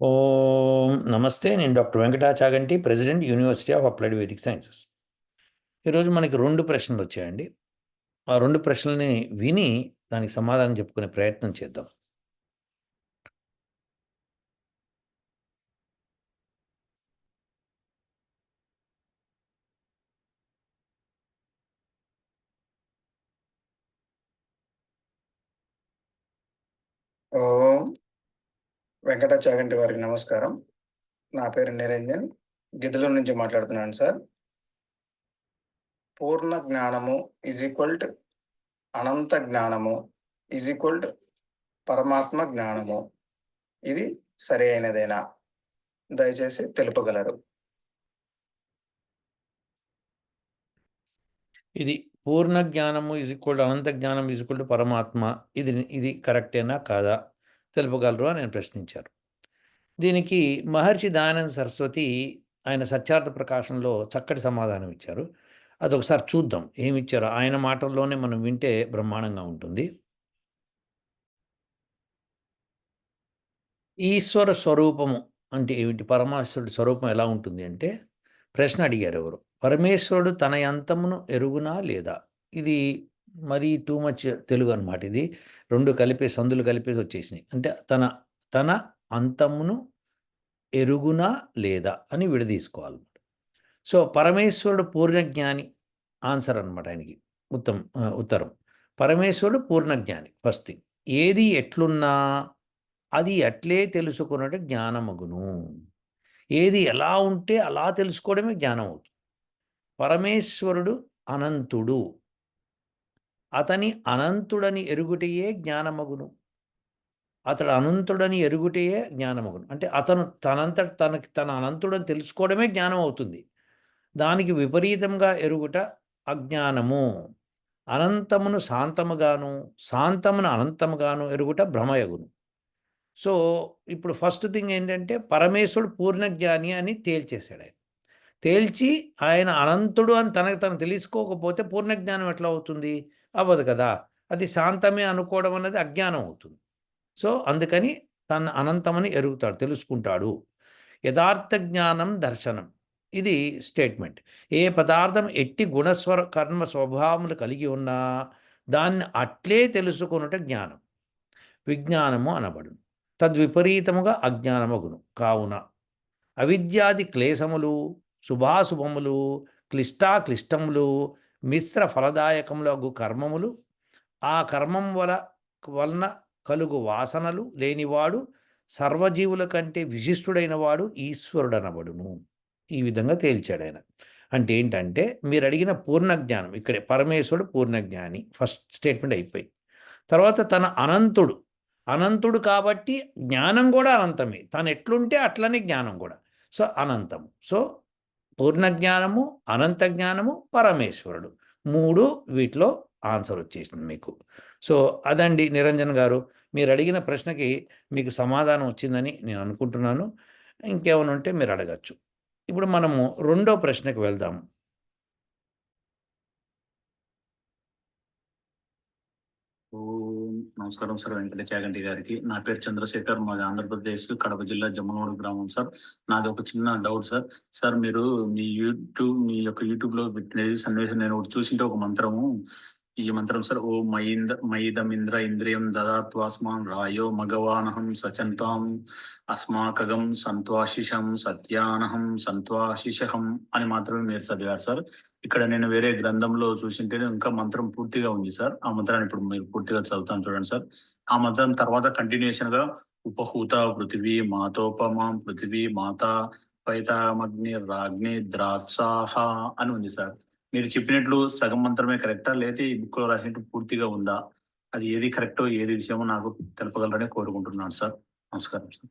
ఓం నమస్తే నేను doctor Venkata Chaganti president university of applied Vedic sciences. ఈరోజు మనకి రెండు ప్రశ్నలు వచ్చాయండి. ఆ రెండు ప్రశ్నల్ని విని దానికి సమాధానం చెప్పుకునే ప్రయత్నం చేద్దాం. ఓం వెంకట చాగంటి వారికి నమస్కారం. నా పేరు నిరంజన్. గిద్దలూరు నుంచి మాట్లాడుతున్నాను సార్. పూర్ణ జ్ఞానము ఈజ్ ఈక్వల్ టు అనంత జ్ఞానము ఈజ్ ఈక్వల్ టు పరమాత్మ జ్ఞానము. ఇది సరి అయినదేనా? దయచేసి తెలుపగలరు. ఇది పూర్ణ జ్ఞానము ఈజ్ ఈక్వల్ అనంత జ్ఞానం ఈజ్ ఈక్వల్ టు పరమాత్మ. ఇది ఇది కరెక్టేనా కాదా? తెలుపగలరు అని ఆయన ప్రశ్నించారు. దీనికి మహర్షి దయానంద సరస్వతి ఆయన సత్యార్థ ప్రకాశంలో చక్కటి సమాధానం ఇచ్చారు. అదొకసారి చూద్దాం ఏమి ఇచ్చారో ఆయన మాటల్లోనే మనం వింటే బ్రహ్మాండంగా ఉంటుంది. ఈశ్వర స్వరూపము అంటే ఏమిటి? పరమేశ్వరుడు స్వరూపం ఎలా ఉంటుంది అంటే ప్రశ్న అడిగారు ఎవరు? పరమేశ్వరుడు తన అంతమును ఎరుగునా లేదా? ఇది మరీ టూ మచ్ తెలుగు అనమాట ఇది. రెండు కలిపే సందులు కలిపేసి వచ్చేసినాయి. అంటే తన తన అంతమును ఎరుగునా లేదా అని విడదీసుకోవాలన్నమాట. సో పరమేశ్వరుడు పూర్ణజ్ఞాని ఆన్సర్ అనమాట ఆయనకి. ఉత్తమ్ ఉత్తరం. పరమేశ్వరుడు పూర్ణజ్ఞాని ఫస్ట్ థింగ్. ఏది ఎట్లున్నా అది అట్లే తెలుసుకున్నట్టు జ్ఞానమగును. ఏది ఎలా ఉంటే అలా తెలుసుకోవడమే జ్ఞానం అవుతుంది. పరమేశ్వరుడు అనంతుడు. అతని అనంతుడని ఎరుగుటయే జ్ఞానమగును. అతడు అనంతుడని ఎరుగుటయే జ్ఞానమగును. అంటే అతను తనంత తనకి తన అనంతుడని తెలుసుకోవడమే జ్ఞానం అవుతుంది దానికి విపరీతంగా ఎరుగుట అజ్ఞానము. అనంతమును శాంతముగాను శాంతమును అనంతముగాను ఎరుగుట భ్రమయగును. సో ఇప్పుడు ఫస్ట్ థింగ్ ఏంటంటే పరమేశ్వరుడు పూర్ణజ్ఞాని అని తేల్చేశాడు ఆయన. తేల్చి ఆయన అనంతుడు అని తనకు తను తెలుసుకోకపోతే పూర్ణజ్ఞానం ఎట్లా అవుతుంది? అవ్వదు కదా. అది శాంతమే అనుకోవడం అన్నది అజ్ఞానం అవుతుంది. సో అందుకని తన అనంతమని ఎరుగుతాడు తెలుసుకుంటాడు. యథార్థ జ్ఞానం దర్శనం. ఇది స్టేట్మెంట్. ఏ పదార్థం ఎట్టి గుణస్వర కర్మ స్వభావములు కలిగి ఉన్నా దాన్ని అట్లే తెలుసుకొనుట జ్ఞానం. విజ్ఞానము అనబడును. తద్విపరీతముగా అజ్ఞానమగును. కావున అవిద్యాది క్లేశములు శుభాశుభములు క్లిష్టాక్లిష్టములు మిశ్ర ఫలదాయకములగు కర్మములు ఆ కర్మం వల వలన కలుగు వాసనలు లేనివాడు సర్వజీవుల కంటే విశిష్టుడైన వాడు ఈశ్వరుడనబడును. ఈ విధంగా తేల్చాడు ఆయన. అంటే ఏంటంటే మీరు అడిగిన పూర్ణ జ్ఞానం ఇక్కడే పరమేశ్వరుడు పూర్ణజ్ఞాని ఫస్ట్ స్టేట్మెంట్ అయిపోయి. తర్వాత తన అనంతుడు అనంతుడు కాబట్టి జ్ఞానం కూడా అనంతమే. తను ఎట్లుంటే అట్లనే జ్ఞానం కూడా. సో అనంతము. సో పూర్ణ జ్ఞానము అనంత జ్ఞానము పరమేశ్వరుడు. మూడు వీటిలో ఆన్సర్ వచ్చేసింది మీకు. సో అదండి నిరంజన్ గారు మీరు అడిగిన ప్రశ్నకి మీకు సమాధానం వచ్చిందని నేను అనుకుంటున్నాను. ఇంకేమైనా ఉంటే మీరు అడగచ్చు. ఇప్పుడు మనము రెండో ప్రశ్నకు వెళ్దాము ఓం నమస్కారం సార్ వెంకటచాగంటి గారికి. నా పేరు చంద్రశేఖర్ మాది ఆంధ్రప్రదేశ్ కడప జిల్లా జమ్మనోడు గ్రామం సార్. నాది ఒక చిన్న డౌట్ సార్. సార్ మీరు మీ యూట్యూబ్ మీ యొక్క యూట్యూబ్లో పెట్టినది సన్నివేశం నేను ఒకటి చూసింటే ఒక మంత్రము. ఈ మంత్రం సార్ ఓ మయింద మయిదమింద్ర ఇంద్రియం దదాత్వాస్మాన్ రాయో మగవానహం సచంతాం అస్మాకగం సంత్వాశిషం సత్యానహం సంత్వాశిషహం అని మాత్రమే మీరు చదివారు సార్. ఇక్కడ నేను వేరే గ్రంథంలో చూసింటే ఇంకా మంత్రం పూర్తిగా ఉంది సార్. ఆ మంత్రాన్ని ఇప్పుడు మీరు పూర్తిగా చదువుతాను చూడండి సార్. ఆ మంత్రం తర్వాత కంటిన్యూషన్గా ఉపహూత పృథివీ మాతోపమాం పృథివీ మాత పైతామగ్ని రాగ్ని ద్రాక్షాహ అని ఉంది సార్. మీరు చెప్పినట్లు సగం మంత్రమే కరెక్టా? లేదా ఈ బుక్లో రాసినట్టు పూర్తిగా ఉందా? అది ఏది కరెక్టో ఏది విషయమో నాకు తెలపగలరని కోరుకుంటున్నాను సార్. నమస్కారం సార్.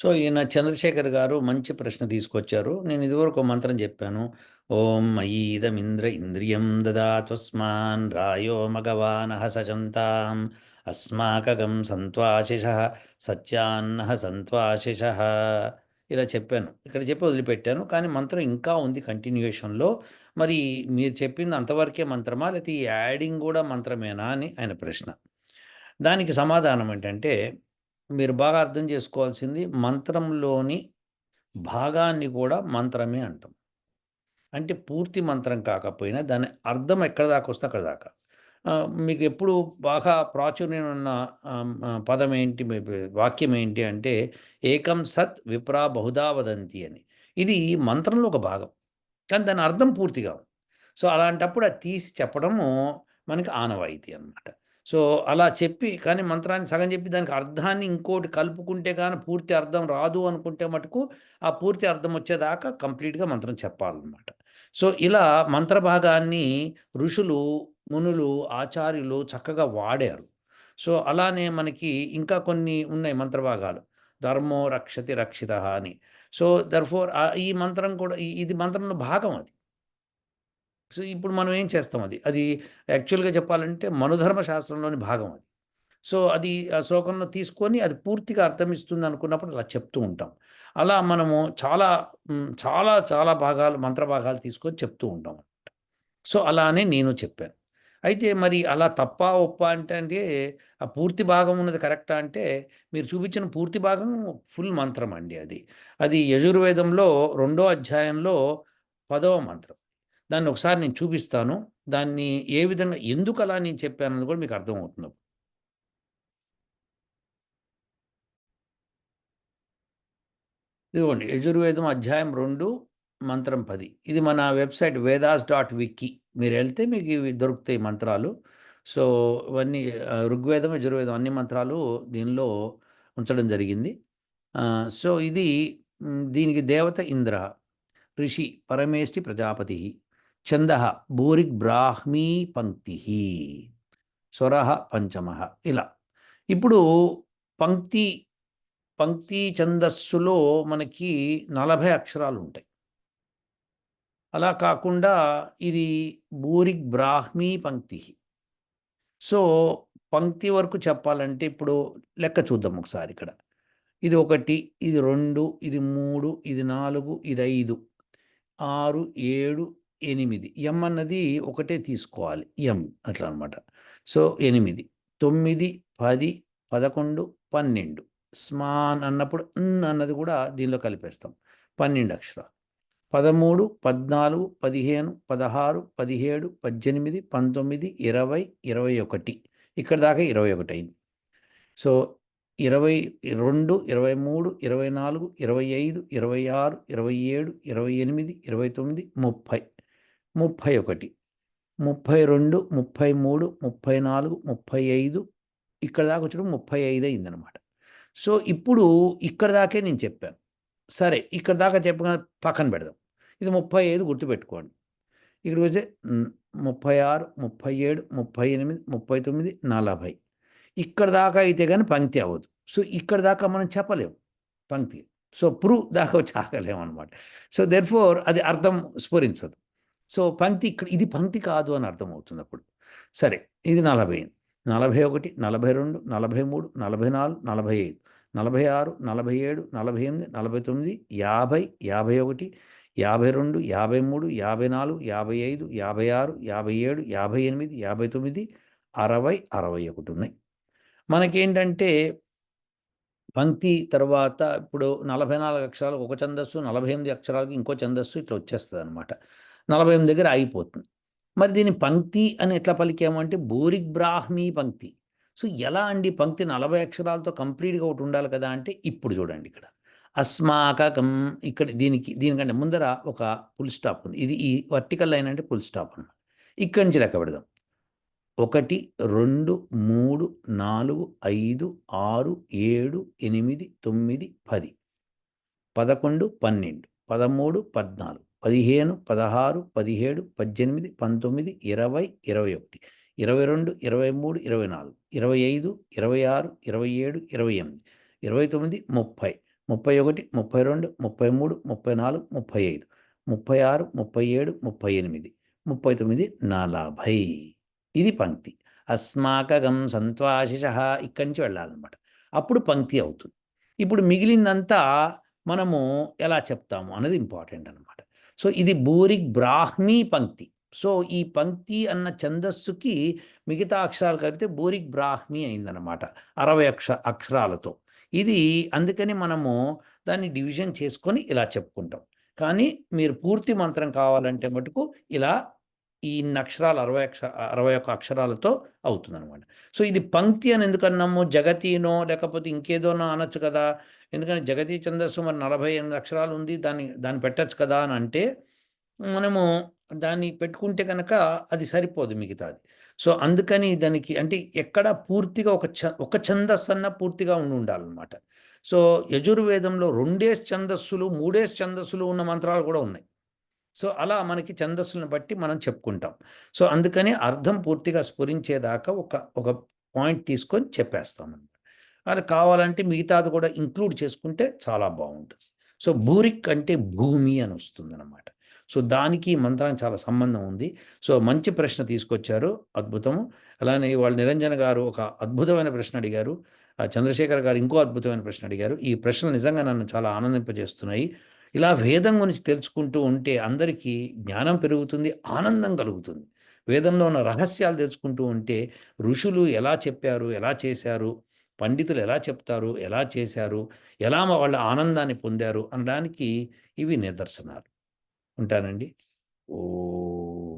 సో ఈయన చంద్రశేఖర్ గారు మంచి ప్రశ్న తీసుకొచ్చారు. నేను ఇదివరకు మంత్రం చెప్పాను. ఓం మయీదమింద్ర ఇంద్రియం దదాత్వస్మాన్ రాయో మగవానహ సచంతాం అస్మాకగం సంత్వాశిష సత్యాన్న సంత్వాశిష. ఇలా చెప్పాను. ఇక్కడ చెప్పి వదిలిపెట్టాను. కానీ మంత్రం ఇంకా ఉంది కంటిన్యూషన్లో మరి మీరు చెప్పింది అంతవరకే మంత్రమా? లేకపోతే ఈ యాడింగ్ కూడా మంత్రమేనా? అని ఆయన ప్రశ్న. దానికి సమాధానం ఏంటంటే మీరు బాగా అర్థం చేసుకోవాల్సింది మంత్రంలోని భాగాన్ని కూడా మంత్రమే అంటాం. అంటే పూర్తి మంత్రం కాకపోయినా దాని అర్థం ఎక్కడ దాకా వస్తే అక్కడ దాకా. మీకు ఎప్పుడు బాగా ప్రాచుర్యం ఉన్న పదం ఏంటి వాక్యం ఏంటి అంటే ఏకం సత్ విప్రా బహుదా వదంతి అని. ఇది మంత్రంలో ఒక భాగం. కానీ దాని అర్థం పూర్తిగా ఉంది. సో అలాంటప్పుడు అది తీసి చెప్పడము మనకి ఆనవాయితీ అన్నమాట. సో అలా చెప్పి కానీ మంత్రాన్ని సగం చెప్పి దానికి అర్థాన్ని ఇంకోటి కలుపుకుంటే కానీ పూర్తి అర్థం రాదు అనుకుంటే మటుకు ఆ పూర్తి అర్థం వచ్చేదాకా కంప్లీట్గా మంత్రం చెప్పాలన్నమాట. సో ఇలా మంత్ర భాగాన్ని ఋషులు మునులు ఆచార్యులు చక్కగా వాడారు. సో అలానే మనకి ఇంకా కొన్ని ఉన్నాయి మంత్ర భాగాలు. ధర్మో రక్షతి రక్షిత అని. సో దర్ఫోర్ ఈ మంత్రం కూడా ఈ- ఇది మంత్రంలో భాగం అది. సో ఇప్పుడు మనం ఏం చేస్తాం అది? అది యాక్చువల్గా చెప్పాలంటే మనుధర్మ శాస్త్రంలోని భాగం అది. సో అది ఆ శ్లోకంలో తీసుకొని అది పూర్తిగా అర్థం ఇస్తుంది అనుకున్నప్పుడు అలా చెప్తూ ఉంటాం. అలా మనము చాలా చాలా చాలా భాగాలు మంత్ర భాగాలు తీసుకొని చెప్తూ ఉంటాం సో అలానే నేను చెప్పాను. అయితే మరి అలా తప్ప ఒప్ప అంటే అంటే ఆ పూర్తి భాగం ఉన్నది కరెక్టా అంటే మీరు చూపించిన పూర్తి భాగం ఫుల్ మంత్రం అండి అది. అది యజుర్వేదంలో రెండో అధ్యాయంలో పదవ మంత్రం. దాన్ని ఒకసారి నేను చూపిస్తాను. దాన్ని ఏ విధంగా ఎందుకు అలా నేను చెప్పానని కూడా మీకు అర్థమవుతుంది. ఇదిగోండి యజుర్వేదం అధ్యాయం రెండు మంత్రం పది. ఇది మన వెబ్సైట్ వేదాస్ డాట్ విక్కీ. మీరు వెళ్తే మీకు ఇవి దొరుకుతాయి మంత్రాలు. సో ఇవన్నీ ఋగ్వేదం యజుర్వేదం అన్ని మంత్రాలు దీనిలో ఉంచడం జరిగింది. సో ఇది దీనికి దేవత ఇంద్ర ఋషి పరమేష్టి ప్రజాపతి ఛంద భూరిక్ బ్రాహ్మీ పంక్తి స్వర పంచమ ఇలా. ఇప్పుడు పంక్తి పంక్తి ఛందస్సులో మనకి నలభై అక్షరాలు ఉంటాయి. అలా కాకుండా ఇది భూరిక్ బ్రాహ్మీ పంక్తి. సో పంక్తి వరకు చెప్పాలంటే ఇప్పుడు లెక్క చూద్దాం ఒకసారి ఇక్కడ. ఇది ఒకటి ఇది రెండు ఇది మూడు ఇది నాలుగు ఇది ఐదు ఆరు ఏడు ఎనిమిది. ఎం అన్నది ఒకటే తీసుకోవాలి. ఎం అట్లా అనమాట సో ఎనిమిది. తొమ్మిది పది పదకొండు పన్నెండు. స్మాన్ అన్నప్పుడు అన్ అన్నది కూడా దీనిలో కలిపేస్తాం. పన్నెండు అక్షరాలు. పదమూడు పద్నాలుగు పదిహేను పదహారు పదిహేడు పద్దెనిమిది పంతొమ్మిది ఇరవై ఇరవై ఒకటి. ఇక్కడ దాకా ఇరవై ఒకటి అయింది. సో ఇరవై రెండు ఇరవై మూడు ఇరవై నాలుగు ఇరవై ఐదు ఇరవై ఆరు ఇరవై ఏడు ఇరవై ఎనిమిది ఇరవై తొమ్మిది ముప్పై. ముప్పై ఒకటి ముప్పై రెండు ముప్పై మూడు ముప్పై నాలుగు ముప్పై ఐదు ఇక్కడ దాకా వచ్చడం ముప్పై ఐదు అయిందనమాట సో ఇప్పుడు ఇక్కడ దాకే నేను చెప్పాను. సరే ఇక్కడ దాకా చెప్పగా పక్కన పెడదాం. ఇది ముప్పై ఐదు గుర్తుపెట్టుకోండి. ఇక్కడికి వచ్చే ముప్పై ఆరు ముప్పై ఏడు ముప్పై ఎనిమిది ముప్పై తొమ్మిది నలభై. ఇక్కడ దాకా అయితే కానీ పంక్తి అవ్వదు. సో ఇక్కడ దాకా మనం చెప్పలేము పంక్తి. సో ప్రూ దాకా వచ్చి ఆగలేము అనమాట సో దెర్ఫోర్ అది అర్థం స్ఫురించదు. సో పంక్తి ఇక్కడ ఇది పంక్తి కాదు అని అర్థమవుతుంది అప్పుడు సరే ఇది నలభై నలభై ఒకటి నలభై రెండు నలభై మూడు నలభై నాలుగు నలభై ఐదు. నలభై ఆరు నలభై ఏడు నలభై ఎనిమిది నలభై తొమ్మిది యాభై యాభై ఒకటి యాభై రెండు యాభై మూడు యాభై నాలుగు యాభై ఐదు యాభై ఆరు యాభై ఏడు యాభై ఎనిమిది యాభై తొమ్మిది అరవై అరవై ఒకటి ఉన్నాయి. మనకేంటంటే పంక్తి తర్వాత ఇప్పుడు నలభై నాలుగు అక్షరాలు ఒక ఛందస్సు నలభై ఎనిమిది అక్షరాలకు ఇంకో ఛందస్సు ఇట్లా వచ్చేస్తుంది అనమాట నలభై ఎనిమిది దగ్గర ఆగిపోతుంది. మరి దీని పంక్తి అని ఎట్లా పలికామంటే బోరిక్ బ్రాహ్మీ పంక్తి. సో ఎలా అండి పంక్తి నలభై అక్షరాలతో కంప్లీట్గా ఒకటి ఉండాలి కదా అంటే ఇప్పుడు చూడండి ఇక్కడ. అస్మాకం ఇక్కడ దీనికి దీనికంటే ముందర ఒక ఫుల్ స్టాప్ ఉంది. ఇది ఈ వర్టికల్ లైన్ అంటే ఫుల్ స్టాప్ అన్నమాట. ఇక్కడి నుంచి లెక్క పెడదాం. ఒకటి రెండు మూడు నాలుగు ఐదు ఆరు ఏడు ఎనిమిది తొమ్మిది పది. పదకొండు పన్నెండు. పదమూడు పద్నాలుగు. పదిహేను పదహారు పదిహేడు పద్దెనిమిది పంతొమ్మిది ఇరవై ఇరవై ఒకటి. ఇరవై రెండు ఇరవై మూడు ఇరవై నాలుగు. ఇరవై ఐదు ఇరవై ఆరు ఇరవై ఏడు ఇరవై ఎనిమిది. ఇరవై తొమ్మిది ముప్పై. ముప్పై ఒకటి ముప్పై రెండు ముప్పై మూడు ముప్పై నాలుగు ముప్పై ఐదు. ముప్పై ఆరు ముప్పై ఏడు ముప్పై ఎనిమిది. ముప్పై తొమ్మిది నలభై. ఇది పంక్తి. అస్మాకగం సంత్వాశిష ఇక్కడి నుంచి వెళ్ళాలన్నమాట. అప్పుడు పంక్తి అవుతుంది. ఇప్పుడు మిగిలిందంతా మనము ఎలా చెప్తాము అన్నది ఇంపార్టెంట్ అనమాట సో ఇది బూరిక్ బ్రాహ్మీ పంక్తి. సో ఈ పంక్తి అన్న ఛందస్సుకి మిగతా అక్షరాలు కలిపితే బోరిక్ బ్రాహ్మి అయిందనమాట అరవై అక్ష అక్షరాలతో. ఇది అందుకని మనము దాన్ని డివిజన్ చేసుకొని ఇలా చెప్పుకుంటాం. కానీ మీరు పూర్తి మంత్రం కావాలంటే మటుకు ఇలా ఈ అక్షరాలు అరవై అక్ష అరవై ఒక్క అక్షరాలతో అవుతుందన్నమాట. సో ఇది పంక్తి అని ఎందుకన్నాము? జగతినో జగతీనో లేకపోతే ఇంకేదోనో అనొచ్చు కదా. ఎందుకంటే జగతి ఛందస్సు మరి నలభై ఎనిమిది అక్షరాలు ఉంది దాన్ని దాన్ని పెట్టచ్చు కదా అని అంటే మనము దాన్ని పెట్టుకుంటే కనుక అది సరిపోదు మిగతాది. సో అందుకని దానికి అంటే ఎక్కడ పూర్తిగా ఒక చ ఒక ఛందస్సు అన్న పూర్తిగా ఉండి ఉండాలన్నమాట. సో యజుర్వేదంలో రెండేస్ ఛందస్సులు మూడేస్ ఛందస్సులు ఉన్న మంత్రాలు కూడా ఉన్నాయి. సో అలా మనకి ఛందస్సులను బట్టి మనం చెప్పుకుంటాం. సో అందుకని అర్థం పూర్తిగా స్ఫురించేదాకా ఒక ఒక పాయింట్ తీసుకొని చెప్పేస్తాం అది కావాలంటే మిగతాది కూడా ఇంక్లూడ్ చేసుకుంటే చాలా బాగుంటుంది. సో బూరిక్ అంటే భూమి అని వస్తుంది అనమాట సో దానికి మంత్రానికి చాలా సంబంధం ఉంది. సో మంచి ప్రశ్న తీసుకొచ్చారు. అద్భుతము. అలానే వాళ్ళు నిరంజన గారు ఒక అద్భుతమైన ప్రశ్న అడిగారు. ఆ చంద్రశేఖర్ గారు ఇంకో అద్భుతమైన ప్రశ్న అడిగారు. ఈ ప్రశ్నలు నిజంగా నన్ను చాలా ఆనందింపజేస్తున్నాయి. ఇలా వేదం గురించి తెలుసుకుంటూ ఉంటే అందరికీ జ్ఞానం పెరుగుతుంది ఆనందం కలుగుతుంది. వేదంలో ఉన్న రహస్యాలు తెలుసుకుంటూ ఉంటే ఋషులు ఎలా చెప్పారు ఎలా చేశారు పండితులు ఎలా చెప్తారు? ఎలా చేశారు? ఎలా వాళ్ళ ఆనందాన్ని పొందారు? అనడానికి ఇవి నిదర్శనాలు. ఉంటానండి. ఓ